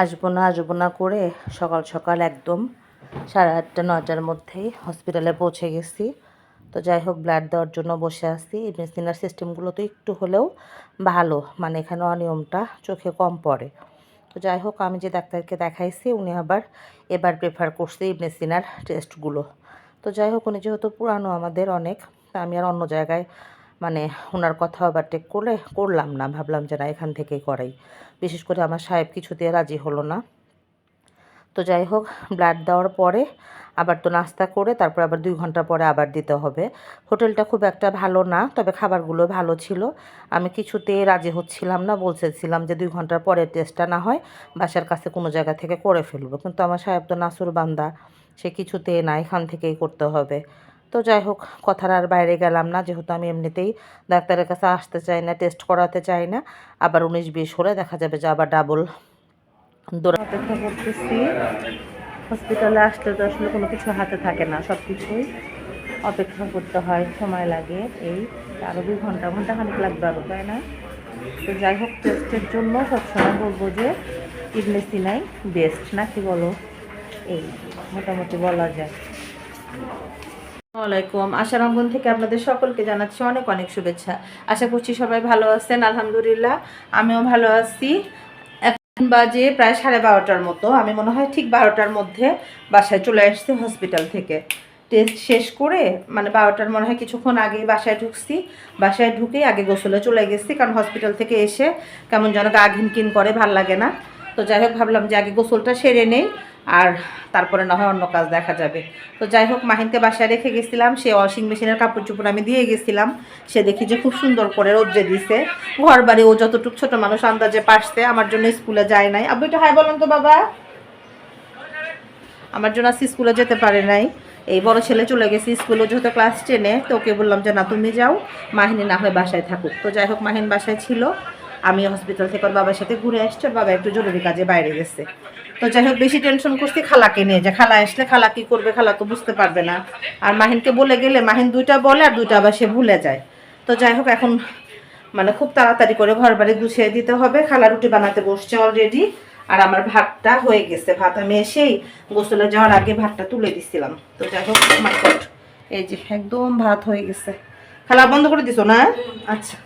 আসব না আসব না করে সকাল সকাল একদম সাড়ে আটটা, নয়টার মধ্যেই হসপিটালে পৌঁছে গেছি। তো যাই হোক ব্লাড দেওয়ার জন্য বসে আছি। এই মেশিনার সিস্টেমগুলো তো একটু হলেও ভালো মানে এখানে অনিয়মটা চোখে কম পড়ে। তো যাই হোক, আমি যে ডাক্তারকে দেখাইছি, উনি আবার এবার প্রেফার করছে ইবনে সিনার টেস্টগুলো তো যাই হোক, উনি যেহেতু পুরানো আমাদের অনেক আমি আর অন্য জায়গায় মানে ওনার কথা ওভারটেক করে করলাম না। ভাবলাম যে না, এখান থেকেই করাই। বিশেষ করে আমার সাহেব কিছুতে রাজি হলো না। তো যাই হোক, ব্লাড দেওয়ার পরে আবার তো নাস্তা করে, তারপর আবার দুই ঘণ্টা পরে আবার দিতে হবে। হোটেলটা খুব একটা ভালো না, তবে খাবারগুলো ভালো ছিল। আমি কিছুতে রাজি হচ্ছিলাম না, বলতেছিলাম যে দুই ঘণ্টার পরে টেস্টটা না হয়, বাসার কাছে কোনো জায়গা থেকে করে ফেলব। কিন্তু আমার সাহেব তো নাসুর বান্দা, সে কিছুতে না, এখান থেকেই করতে হবে। তো যাই হোক, কথার আর বাইরে গেলাম না। যেহেতু আমি এমনিতেই ডাক্তারের কাছে আসতে চাই না টেস্ট করাতে চাই না, আবার উনিশ বিশ হলে দেখা যাবে যে আবার ডাবল অপেক্ষা করতেছি। হসপিটালে আসলে তো আসলে কোনো কিছু হাতে থাকে না সব কিছুই অপেক্ষা করতে হয়, সময় লাগে এই। আরও দুই ঘণ্টা ঘণ্টা খানিক লাগবে আরও তাই না? তো যাই হোক টেস্টের জন্য সবসময় বলব যে ইবনে সিনাই বেস্ট না কি বলো? এই মোটামুটি বলা যায়। আসসালামাইকুম আশা রঙ্গন থেকে আপনাদের সকলকে জানাচ্ছি অনেক অনেক শুভেচ্ছা। আশা করছি সবাই ভালো আছেন, আলহামদুলিল্লাহ। আমিও ভালো আছি। এখন বাজে প্রায় সাড়ে বারোটার মতো। আমি মনে হয় ঠিক বারোটার মধ্যে বাসায় চলে আসছি হসপিটাল থেকে। টেস্ট শেষ করে মানে বারোটার মনে হয় কিছুক্ষণ আগে বাসায় ঢুকছি। বাসায় ঢুকেই আগে গোসলে চলে গেছি, কারণ হসপিটাল থেকে এসে কেমন যেন গা ঘিনকিন করে, ভালো লাগে না। তো যাই হোক, ভাবলাম যে আগে গোসলটা সেরে নেই। আর তারপরে না হয় অন্য কাজ দেখা যাবে। তো যাই হোক, মাহিনকে বাসায় রেখে গেছিলাম, সে ওয়াশিং মেশিনের কাপড় চোপড় আমি দিয়ে গেছিলাম। সে দেখি যে খুব সুন্দর করে রোদ্রে দিছে। ঘর বাড়ি ও যতটুকু ছোট মানুষ আন্দাজে পারছে, আমার জন্য স্কুলে যায় নাই। আব্বু এটা হাই বলেন তো বাবা। আমার জন্য আজকে স্কুলে যেতে পারে নাই। এই বড় ছেলে চলে গেছে স্কুলে, যেহেতু ক্লাস টেনে, তো ওকে বললাম যে, না, তুমি যাও, মাহিনী না হয় বাসায় থাকুক। তো যাই হোক, মাহিন বাসায় ছিল। আমি হসপিটাল থেকে ওর বাবার সাথে ঘুরে আসছি, ওর বাবা একটু জরুরি কাজে বাইরে গেছে। তো যাই হোক, বেশি টেনশন করছি, খালাকে নিয়ে। যে খালা আসলে খালা কি করবে, খালা তো বুঝতে পারবে না। আর মাহিনকে বলে গেলে, মাহিন দুইটা বলে আর দুইটা আবার সে ভুলে যায়। তো যাই হোক, এখন মানে খুব তাড়াতাড়ি করে ঘর বাড়ি গুছিয়ে দিতে হবে। খালা রুটি বানাতে বসছে অলরেডি আর আমার ভাতটা হয়ে গেছে। ভাত আমি এসেই গোসলে যাওয়ার আগে ভাতটা তুলে দিছিলাম। তো যাই হোক এই যে একদম ভাত হয়ে গেছে। খালা বন্ধ করে দিছো না? আচ্ছা।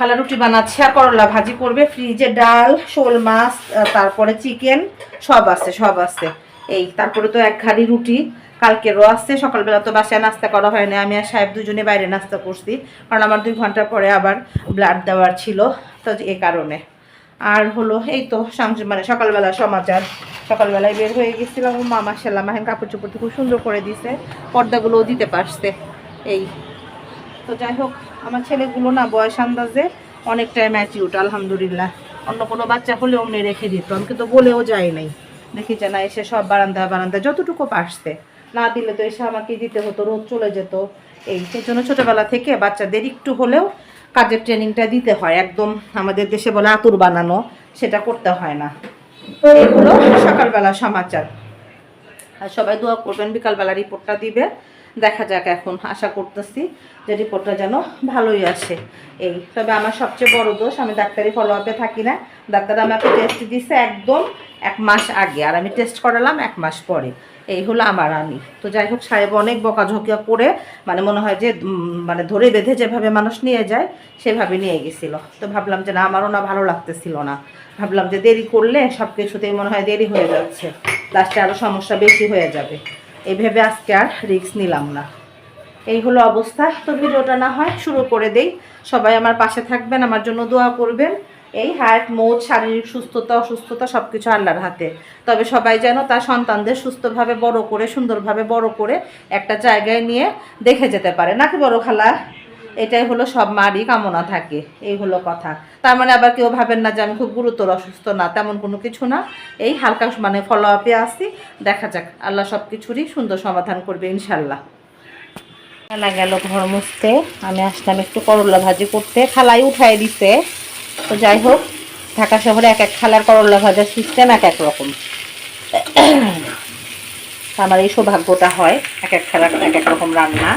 খালা রুটি বানাচ্ছে, আর করলা ভাজি করবে, ফ্রিজে ডাল, শোল মাছ তারপরে চিকেন, সব আছে সব আছে। এই, তারপরে তো এক ঘাড়ি রুটি, কালকেরও আসছে সকালবেলা তো বাসায় নাস্তা করা হয়নি আমি আর সাহেব দুজনে বাইরে নাস্তা করছি, কারণ আমার দুই ঘণ্টা পরে আবার ব্লাড দেওয়ার ছিল, তো এ কারণে। আর হলো, এই তো মানে সকালবেলা সমাচার। সকালবেলায় বের হয়ে গেছিলাম ও মামা সাল্লাম মাহেন কাপড় চোপড় খুব সুন্দর করে দিছে, পর্দাগুলোও দিতে পারছে, এই। তো যাই হোক আমার ছেলেগুলো না বয়স আন্দাজে অনেকটাই ম্যাচিউট আলহামদুলিল্লাহ। অন্য কোনো বাচ্চা হলে অমনি রেখে দিত, আমি কিন্তু বলেও যাই নাই। দেখি যে না, এসে সব বারান্দা বারান্দা যতটুকু পারছে। না দিলে তো এসে আমাকে দিতে হতো, রোদ চলে যেত। এই, সেই জন্য ছোটোবেলা থেকে বাচ্চাদের একটু হলেও কাজের ট্রেনিংটা দিতে হয়। একদম আমাদের দেশে বলে আতুর বানানো, সেটা করতে হয় না। এই হলো সকালবেলা সমাচার। আর সবাই দোয়া করবেন, বিকালবেলা রিপোর্টটা দিবে। দেখা যাক এখন, আশা করতেছি যে রিপোর্টটা যেন ভালোই আসে। এই, তবে আমার সবচেয়ে বড় দোষ, আমি ডাক্তারি ফলো আপে থাকি না। ডাক্তার আমাকে টেস্ট দিছে একদম এক মাস আগে, আর আমি টেস্ট করালাম এক মাস পরে। এই হলো আমার আমি। তো যাই হোক, সাহেব অনেক বকাঝকিয়া করে মানে মনে হয় যে মানে ধরে বেঁধে যেভাবে মানুষ নিয়ে যায়, সেভাবে নিয়ে গেছিল। তো ভাবলাম যে না, আমারও না ভালো লাগতেছিল না। ভাবলাম যে দেরি করলে সব কিছুতেই মনে হয় দেরি হয়ে যাচ্ছে। লাস্টে আরও সমস্যা বেশি হয়ে যাবে। এই ভেবে আজকে আর রিক্স নিলাম না। এই হলো অবস্থা। তো ভিডিওটা না হয় শুরু করে দেই। সবাই আমার পাশে থাকবেন, আমার জন্য দোয়া করবেন। এই হার্ট মোট শারীরিক সুস্থতা, অসুস্থতা সব কিছু আল্লাহর হাতে। তবে সবাই যেন তার সন্তানদের সুস্থভাবে বড় করে, সুন্দরভাবে বড় করে একটা জায়গায় নিয়ে দেখে যেতে পারে। নাকি বড় খালা? এটাই হলো সব মারই কামনা থাকে, এই হলো কথা। তার মানে আবার কেউ ভাবেন না যে আমি খুব গুরুতর অসুস্থ, না, তেমন কোনো কিছু না। এই হালকা মানে ফলো আপে আসি, দেখা যাক, আল্লাহ সব কিছুরই সুন্দর সমাধান করবে ইনশাল্লাহ। খালা গেল ঘর মুছতে, আমি আসলাম একটু করলা ভাজি করতে খালাই উঠাই দিছে। তো যাই হোক, ঢাকা শহরে এক এক খালার করলা ভাজার সিস্টেম এক এক রকম। আমার এই সৌভাগ্যটা হয়, এক এক খেলার এক এক রকম রান্না।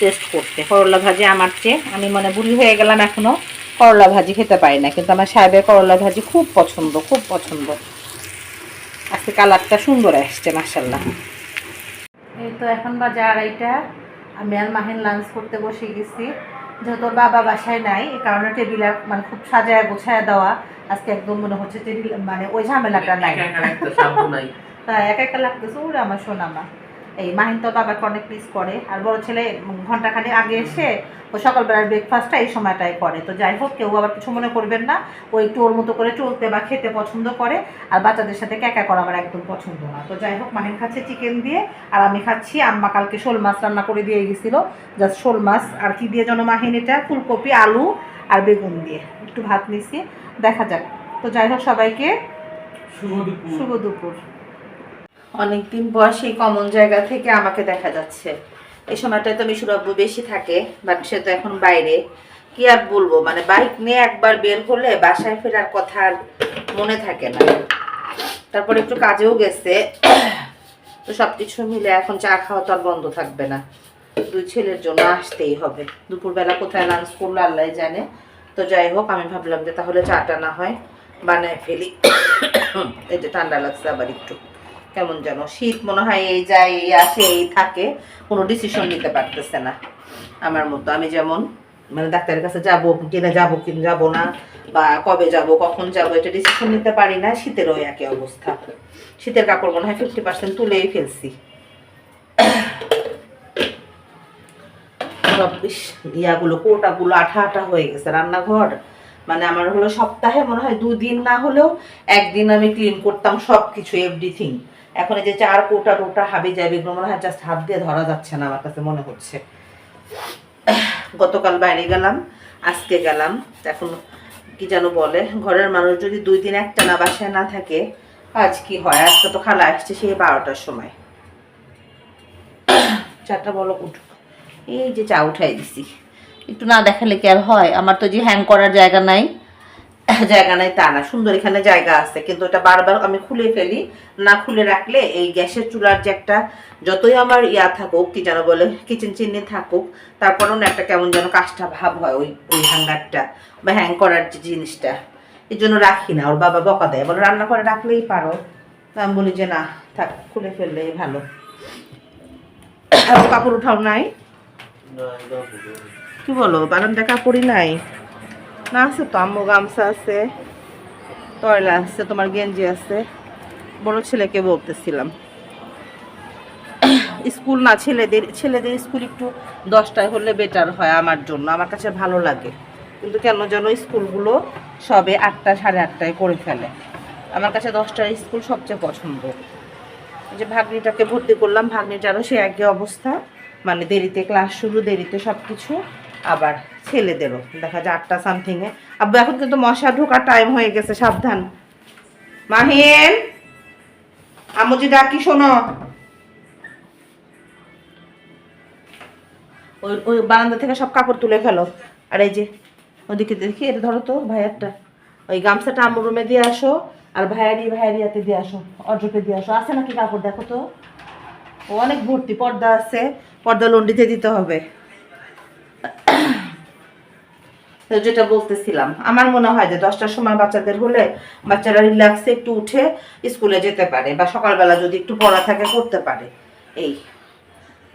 টেস্ট করতে। করলা ভাজি আমার চেয়ে আমি মানে বুড়ি হয়ে গেলাম এখনও করলা ভাজি খেতে পারি না কিন্তু আমার সাহেবের করলা ভাজি খুব পছন্দ খুব পছন্দ। আজকে কালারটা সুন্দর আসছে মাসাল্লাহ এই তো এখন বাজে আড়াইটা আমি আর মাহিন লাঞ্চ করতে বসে গেছি। যেহেতু বাবা বাসায় নাই এই কারণে টেবিল মানে খুব সাজায় গোছায় দেওয়া। আজকে একদম মনে হচ্ছে টেবিল মানে ওই ঝামেলাটা নাই। তাই একা একা লাগতেছে ওরে আমার সোনামা। এই মাহিন তো বাবাকে অনেক মিস করে। আর বড় ছেলে ঘন্টাখানেক আগে এসে ও সকালবেলার ব্রেকফাস্টটা এই সময়টাই করে। তো যাই হোক কেউ আবার কিছু মনে করবেন না। ও একটু ওর মতো করে চলতে বা খেতে পছন্দ করে। আর বাচ্চাদের সাথে ক্যাকা করা আমার একদম পছন্দ না। তো যাই হোক মাহিন খাচ্ছে চিকেন দিয়ে আর আমি খাচ্ছি আম্মা কালকে শোল মাছ রান্না করে দিয়ে গেছিল। জাস্ট শোল মাছ। আর কি দিয়ে যেন মাহিন এটা? ফুলকপি আলু আর বেগুন দিয়ে। একটু ভাত নিচ্ছি। দেখা যাক। তো যাই হোক সবাইকে শুভ দুপুর। শুভ দুপুর। অনেকদিন পর সেই কমন জায়গা থেকে আমাকে দেখা যাচ্ছে। এই সময়টায় তো মিশুর আব্বু বেশি থাকে বাট সে তো এখন বাইরে। কি আর বলব মানে বাইক নিয়ে একবার বের হলে বাসায় ফেরার কথা আর মনে থাকে না। তারপর একটু কাজেও গেছে, তো সব কিছু মিলে এখন চা খাওয়া তো আর বন্ধ থাকবে না। দুই ছেলের জন্য আসতেই হবে। দুপুরবেলা কোথায় লাঞ্চ করল আল্লাহ জানে। তো যাই হোক, আমি ভাবলাম যে তাহলে চাটা না হয় বানায় ফেলি। যে ঠান্ডা লাগছে আবার একটু। কেমন যেন? শীত মনে হয় এই যায়, এই আসে, এই থাকে। কোনো ডিসিশন নিতে পারতেছে না আমার মতো। আমি যেমন মানে ডাক্তারের কাছে যাব, কিনা যাব কি যাব না, বা কবে যাব, কখন যাব, এটা ডিসিশন নিতে পারি না। শীতের ওই একই অবস্থা। শীতের কাপড় মনে হয় ফিফটি পার্সেন্ট তুলেই ফেলছি। ইয়াগুলো, কোটাগুলো আঠা আঠা হয়ে গেছে রান্নাঘর। মানে আমার হলো সপ্তাহে মনে হয় দুদিন না হলেও একদিন আমি ক্লিন করতাম সব কিছু এভরিথিং এখন এই যে চার কোটা টোটা হাবি যাবে এগুলো মনে হয় জাস্ট হাত দিয়ে ধরা যাচ্ছে না আমার কাছে মনে হচ্ছে। গতকাল বাইরে গেলাম, আজকে গেলাম। এখন কি যেন বলে, ঘরের মানুষ যদি দুই দিন একটা না বাসায় না থাকে, আজ কি হয়? আজকে তো খালা আসছে সেই বারোটার সময়। চারটা বলো উঠুক এই যে চা উঠাই দিছি। একটু না দেখালে কি আর হয়? আমার তো যে হ্যাং করার জায়গা নাই। জায়গা নাই তা না সুন্দর এখানে জায়গা আছে কিন্তু এটা বারবার আমি খুলে ফেলি। না খুলে রাখলে এই গ্যাসের চুলার যে একটা যতই আমার ইয়া থাকুক কি যেন বলে কিচেন চিহ্নে থাকুক তারপরেও না একটা কেমন যেন কাজটা ভাব হয় ওই ওই হ্যাঙ্গারটা বা হ্যাং করার যে জিনিসটা। এই জন্য রাখি না ওর বাবা বকা দেয় বলে রান্না করে রাখলেই পারো। তা আমি বলি যে না থাক খুলে ফেললেই ভালো। কাপড় উঠাও নাই। কি বলো বারান্দা কাপড়ই নাই? না, আছে তো, আম্মু গামছা আছে, তয়লা আছে, তোমার গেঞ্জি আছে। বড় ছেলেকে বলতেছিলাম। স্কুল না, ছেলেদের ছেলেদের স্কুল একটু দশটায় হলে বেটার হয় আমার জন্য, আমার কাছে ভালো লাগে। কিন্তু কেন যেন স্কুলগুলো সবে আটটা, সাড়ে আটটায় করে ফেলে। আমার কাছে দশটার স্কুল সবচেয়ে পছন্দ। যে ভাগ্নিটাকে ভর্তি করলাম, ভাগ্নিটারও সে একই অবস্থা। মানে দেরিতে ক্লাস শুরু, দেরিতে সব কিছু আবার ছেলেদেরও, দেখা যায় আটটা সামথিংয়ে আব্বু, এখন কিন্তু মশা ঢোকার টাইম হয়ে গেছে, সাবধান। মাহিন! আমুজি ডাকি শোনো। ওই ওই বারান্দা থেকে সব কাপড় তুলে ফেলো। আর এই যে, ওদিকে দেখি, এটা ধরো তো ভাইয়ারটা। ওই গামছাটা আম্মুর রুমে দিয়ে আসো, আর ভাইয়ারি, ভাইয়ারিয়াতে দিয়ে আসো অর্জকে দিয়ে আসো। আছে নাকি কাপড়, দেখো তো? অনেক ভর্তি পর্দা আছে, পর্দা লন্ডিতে দিতে হবে তো যেটা বলতেছিলাম, আমার মনে হয় যে দশটার সময় বাচ্চাদের হলে বাচ্চারা রিল্যাক্সে একটু উঠে স্কুলে যেতে পারে বা সকালবেলা যদি একটু পড়া থাকে করতে পারে। এই,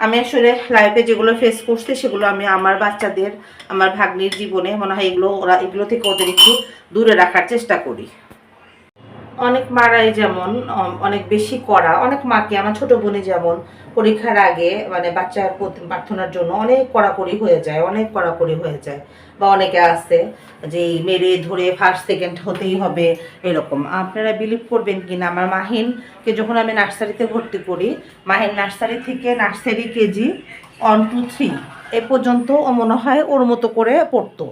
আমি আসলে লাইফে যেগুলো ফেস করছি সেগুলো আমি আমার বাচ্চাদের, আমার ভাগ্নির জীবনে মনে হয় এগুলো ওরা, এগুলো থেকে ওদের একটু দূরে রাখার চেষ্টা করি। অনেক মারাই যেমন অনেক বেশি করা, অনেক মাকে, আমার ছোট বোনে যেমন, পরীক্ষার আগে মানে বাচ্চার প্রার্থনার জন্য অনেক কড়াকড়ি হয়ে যায়, অনেক কড়াকড়ি হয়ে যায়। বা অনেকে আছে যে মেরে ধরে ফার্স্ট সেকেন্ড হতেই হবে, এরকম। আপনারা বিলিভ করবেন কি না? আমার মাহিনকে যখন আমি নার্সারিতে ভর্তি করি, মাহিন নার্সারি থেকে nursery KG one two three এ পর্যন্ত ও মনে হয় ওর মতো করে পড়তো।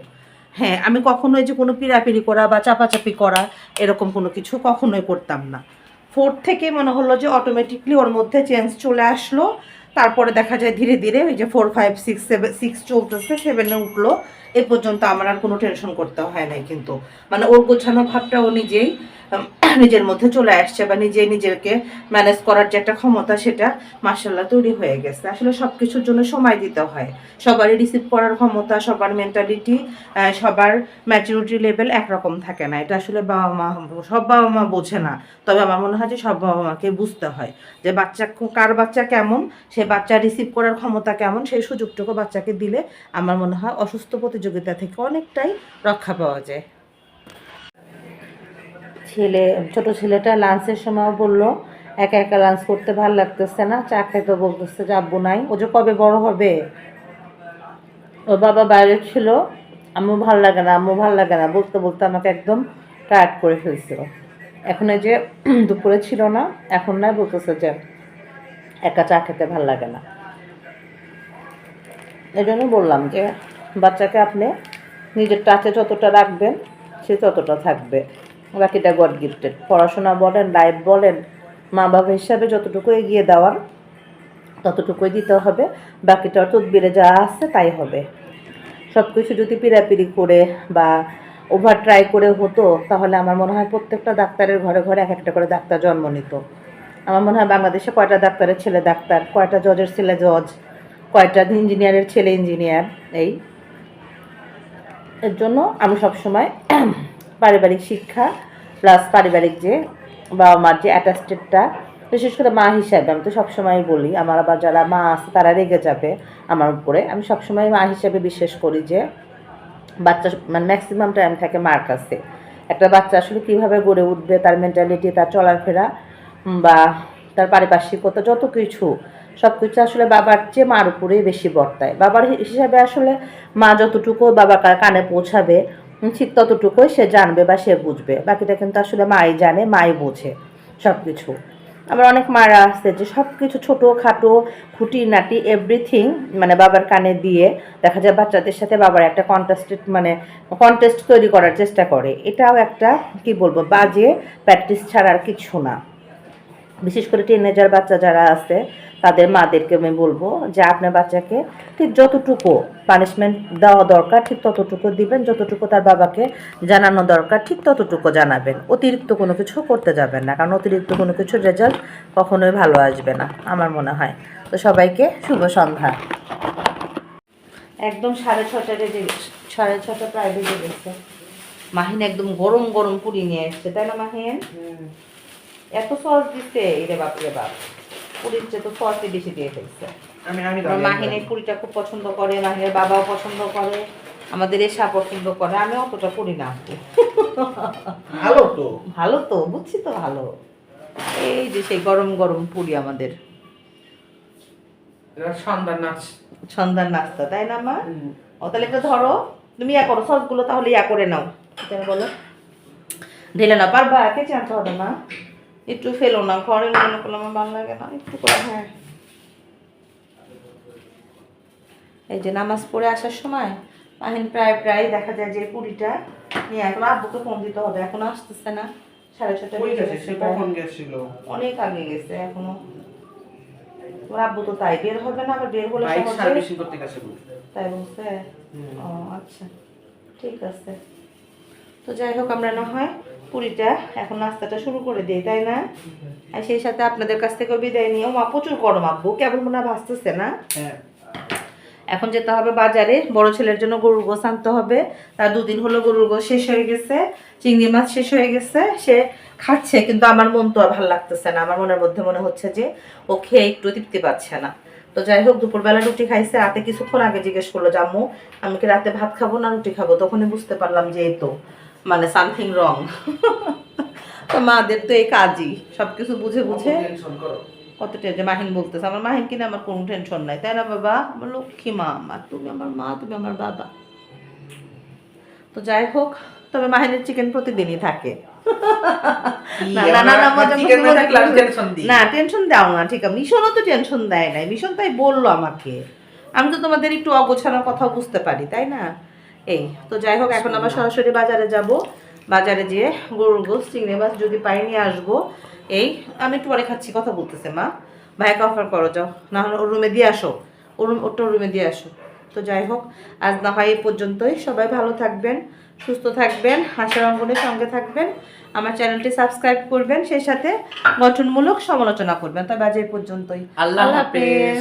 হ্যাঁ আমি কখনোই যে কোনো পিড়াপিড়ি করা বা চাপাচাপি করা এরকম কোনো কিছু কখনোই করতাম না। ফোর থেকে মনে হলো যে অটোমেটিকলি ওর মধ্যে চেঞ্জ চলে আসলো। তারপরে দেখা যায় ধীরে ধীরে ওই যে four five six seven six চলতেছে সেভেনে উঠল। এ পর্যন্ত আমার আর কোনো টেনশন করতে হয় নাই কিন্তু। মানে ওর গোছানো ভাবটা ও নিজেই। নিজের মধ্যে চলে আসছে বা নিজে নিজেকে ম্যানেজ করার যে একটা ক্ষমতা সেটা মার্শাল্লাহ তৈরি হয়ে গেছে। আসলে সব কিছুর জন্য সময় দিতে হয়। সবারই রিসিভ করার ক্ষমতা, সবার মেন্টালিটি সবার ম্যাচুরিটি লেভেল একরকম থাকে না। এটা আসলে বাবা মা, সব বাবা মা বোঝে না। তবে আমার মনে হয় যে সব বাবা মাকে বুঝতে হয় যে বাচ্চা কার বাচ্চা কেমন, সে বাচ্চা রিসিভ করার ক্ষমতা কেমন, সেই সুযোগটুকু বাচ্চাকে দিলে আমার মনে হয় অসুস্থ প্রতিযোগিতা থেকে অনেকটাই রক্ষা পাওয়া যায়। ছেলে, ছোট ছেলেটা লাঞ্চের সময় বলল, একা একা লাঞ্চ করতে ভালো লাগতেছে না, চা খাইতে বলতেছে যে নাই। ও যে কবে বড় হবে? ওর বাবা বাইরে ছিল, আম্মু ভালো লাগে না, আম্মু ভালো লাগে না। বলতে বলতে আমাকে একদম টায়ার্ড করে ফেলছিল। এখন এই যে দুপুরে ছিল না, এখন না বলতেছে যে একা চা খেতে ভালো লাগে না। এই জন্য বললাম যে, বাচ্চাকে আপনি নিজের টাচে যতটা রাখবেন, সে ততটা থাকবে। বাকিটা গড গিফটেড পড়াশোনা বলেন লাইফ বলেন মা বাবা হিসাবে যতটুকু এগিয়ে দেওয়ার, ততটুকুই দিতে হবে। বাকিটা তদবিরে যা আছে তাই হবে। সব কিছু যদি পিড়াপিড়ি করে বা ওভার ট্রাই করে হতো, তাহলে আমার মনে হয় প্রত্যেকটা ডাক্তারের ঘরে ঘরে এক একটা করে ডাক্তার জন্ম নিত। আমার মনে হয় বাংলাদেশে কয়টা ডাক্তারের ছেলে ডাক্তার, কয়টা জজের ছেলে জজ কয়টা ইঞ্জিনিয়ারের ছেলে ইঞ্জিনিয়ার এই। এর জন্য আমি সবসময় পারিবারিক শিক্ষা প্লাস পারিবারিক যে বাবা মার যে অ্যাটাচটেডটা বিশেষ করে মা হিসাবে আমি তো সবসময় বলি, আমার আবার যারা মা আছে তারা রেগে যাবে আমার উপরে। আমি সবসময় মা হিসাবে বিশ্বাস করি যে বাচ্চা মানে ম্যাক্সিমাম টাইম থাকে মার কাছে। একটা বাচ্চা আসলে কীভাবে গড়ে উঠবে, তার মেন্টালিটি তার চলাফেরা বা তার পারিপার্শ্বিকতা, যত কিছু সব কিছু আসলে বাবার চেয়ে মার উপরেই বেশি বর্তায়। বাবার হিসাবে আসলে মা যতটুকু বাবার কা- কানে পৌঁছাবে ঠিক ততটুকুই সে জানবে বা সে বুঝবে। বাকিটা কিন্তু আসলে মাই জানে, মাই বোঝে সব কিছু আবার অনেক মারা আছে যে সব কিছু ছোটো, খাটো খুঁটি নাটি এভরিথিং মানে বাবার কানে দিয়ে দেখা যায় বাচ্চাদের সাথে বাবার একটা কন্টেস্টেড মানে কন্টেস্ট তৈরি করার চেষ্টা করে। এটাও একটা, কি বলব, বাজে প্র্যাকটিস ছাড়া আর কিছু না। বিশেষ করে টিনেজার বাচ্চা যারা আছে তাদের মাদেরকে আমি বলব যে আপনার বাচ্চাকে ঠিক যতটুকু পানিশমেন্ট দেওয়া দরকার ঠিক ততটুকু দিবেন যতটুকু তার বাবাকে জানানো দরকার ঠিক ততটুকু জানাবেন। অতিরিক্ত কোনো কিছু করতে যাবেন না কারণ অতিরিক্ত কোনো কিছুর রেজাল্ট কখনোই ভালো আসবে না আমার মনে হয়। তো সবাইকে শুভ সন্ধ্যা। একদম সাড়ে ছটা বেজে গেছে সাড়ে ছটা প্রায় বেজে গেছে। মাহিন একদম গরম গরম পুরি নিয়ে এসছে তাই না মাহিন? এত সস দিচ্ছে রে বাপ রে বাপ। পুরীর চেয়ে তো সসই বেশি দিয়ে ফেলছে। আমি আমি আমার মাহিনের পুরিটা খুব পছন্দ করে মাহিনের বাবাও পছন্দ করে আমাদের এসা পছন্দ করে আমি অতটা করি না। ভালো তো। ভালো তো বুঝছি তো ভালো। এই যে সেই গরম গরম পুরি আমাদের। এটা সন্ধ্যা নাচ সন্ধ্যার নাস্তা তাই না মা? ও তাহলে এটা ধরো তুমি ইয়া করো সসগুলো তাহলে ইয়া করে নাও। কেন বলো। ঢেলে না পারবা? কে চাঁদতে হবে না একটু ফেলো না ঘরে মনে করলে আমার ভালো লাগে না একটু করে হ্যাঁ। এই যে নামাজ পড়ে আসার সময় মাহিন প্রায় প্রায় দেখা যায় যে পুরিটা নিয়ে এখন আব্বুকে ফোন দিতে হবে এখন আসতেছে না সাড়ে ছটা অনেক আগে গেছে এখনও। আব্বু তো তাই বের হবে না আবার বের হলে তাই বলছে? ও আচ্ছা ঠিক আছে। তো যাই হোক আমরা না হয় পুরীটা এখন নাস্তাটা শুরু করে দিই তাই না? আর সেই সাথে আপনাদের কাছ থেকেও বিদায় নিয়েও মা প্রচুর গরম আব্বু কেবল মনে হয় ভাসতেছে না? হ্যাঁ। এখন যেতে হবে বাজারে বড় ছেলের জন্য গরুর গোস আনতে হবে তার দুদিন হলো গরুর গোস শেষ হয়ে গেছে চিংড়ি মাছ শেষ হয়ে গেছে সে খাচ্ছে কিন্তু আমার মন তো আর ভালো লাগতেছে না আমার মনের মধ্যে মনে হচ্ছে যে ও খেয়ে একটু তৃপ্তি পাচ্ছে না। তো যাই হোক দুপুরবেলা রুটি খাইছে রাতে কিছুক্ষণ আগে জিজ্ঞেস করল জাম্মু আমি কি রাতে ভাত খাব না রুটি খাব? তখনই বুঝতে পারলাম যে এই তো। মানে সামথিং রং তো মাদের তো এই কাজই সবকিছু বুঝে বুঝে। কত টেনশন মাহিন বলতেছে আমার মাহিন কিনা আমার কোনো টেনশন নাই। তাই না বাবা? আমার লক্ষ্মী মা আমার তুমি আমার মা তুমি আমার বাবা। তো যাই হোক তবে মাহিনের চিকেন প্রতিদিনই থাকে। টেনশন না টেনশন দাও না ঠিক আছে। মিশনও তো টেনশন দেয় নাই। মিশন তাই বলল আমাকে। আমি তো তোমাদের একটু অগোছানোর কথা বুঝতে পারি তাই না? এই তো যাই হোক এখন আবার সরাসরি বাজারে যাব। বাজারে যেয়ে গরুর গোস চিংড়ি মাছ যদি পাই নিয়ে আসব। এই আমি একটু পরে খাচ্ছি কথা বলতেছে মা। ভাইকে অফার করো যাও। না হলে ওর রুমে দিয়ে আসো। ওর রুম ওরটা রুমে দিয়ে আসো। তো যাই হোক আজ না হয় এই পর্যন্তই। সবাই ভালো থাকবেন সুস্থ থাকবেন হাসার অঙ্গনের সঙ্গে থাকবেন। আমার চ্যানেলটি সাবস্ক্রাইব করবেন সেই সাথে গঠনমূলক সমালোচনা করবেন। তবে আজ এই পর্যন্তই। আল্লাহ হাফেজ।